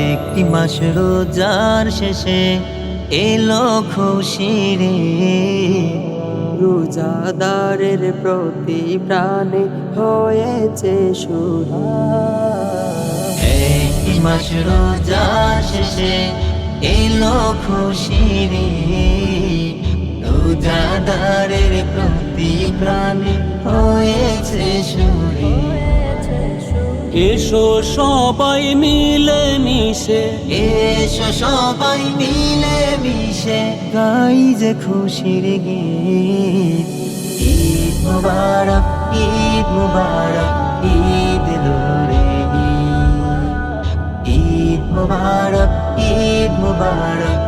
একটি মাস রোজার শেষে এলো রে রোজাদারের প্রতি প্রাণে হয়েছে সুরা একটি মাস রোজার শেষে এলো রে রোজাদারের প্রাণে হয়েছে সুরে। এসো সবাই মিলে মিশে এসো সবাই মিলে মিশে গাই যে খুশির গীত। ঈদ মুবারক ঈদ মুবারক ঈদ লোরে ঈদ মুবারক ঈদ মুবারক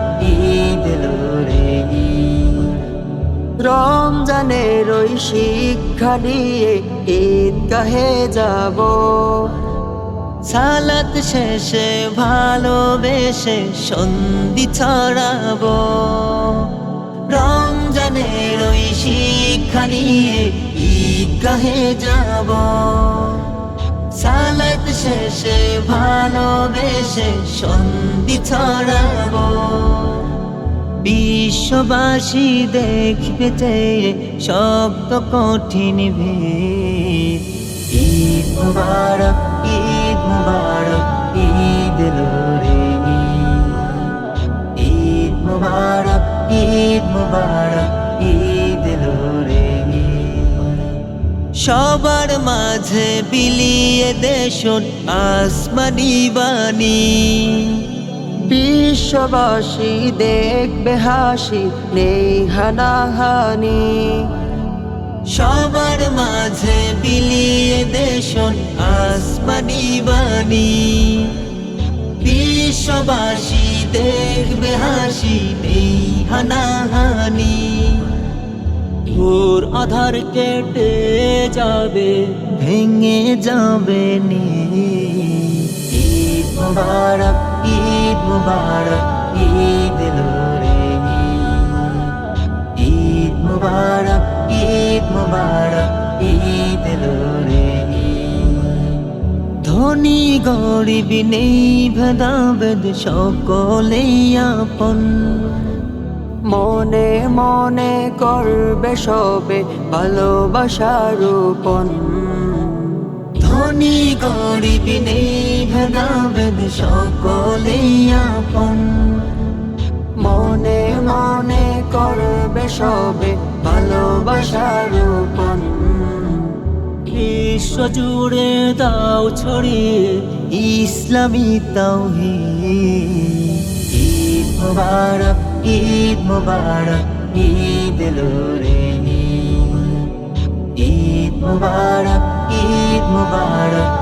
রমজানের ওই শিক্ষা নিয়ে ঈদগাহে যাব। সালাত শেষে ভালোবেসে সন্ধি ছড়াবো। রমজানের ওই শিক্ষা নিয়ে ঈদগাহে যাব। সালাত শেষে ভালোবেসে সন্ধি ছড়াবো। বিশ্ববাসী দেখবে যে শব্দ কঠিন ভেদ ঈদ মুবারক ঈদ মুবারক, ঈদ লোরে ঈদ মুবারক ঈদ মুবারক, ঈদ লোরে সবার মাঝে বিলিয়ে দেশন আসমানি বাণী। বিশ্ববাসী দেখবে হাসি, নেই হানাহানি। সবার মাঝে বিলিয়ে দেশন আসমানি বাণী। বিশ্ববাসী দেখবে হাসি, নেই হানাহানি। ঘোর আধার কেটে যাবে, ভেঙে যাবে নে ঈদ মুবারক, ঈদ মুবারক, ঈদ লোরে ঈদ। মুবারক ঈদ মুবারক, ঈদ লোরে ধনী গরিব নেই, ভেদাভেদ সকলেই আপন। মনে মনে করবে সবে ভালোবাসার রূপন। ধনী গরিব নেই ভেদাভেদ সকলেই আপন। মনে মনে করবে সবে ভালোবাসার রূপন। বিশ্ব জুড়ে দাও ছড়িয়ে ইসলামী তাওহীদ। ঈদ মুবারক ঈদ মুবারক, ঈদ লোরে ঈদ মুবারক ঈদ মুবারক।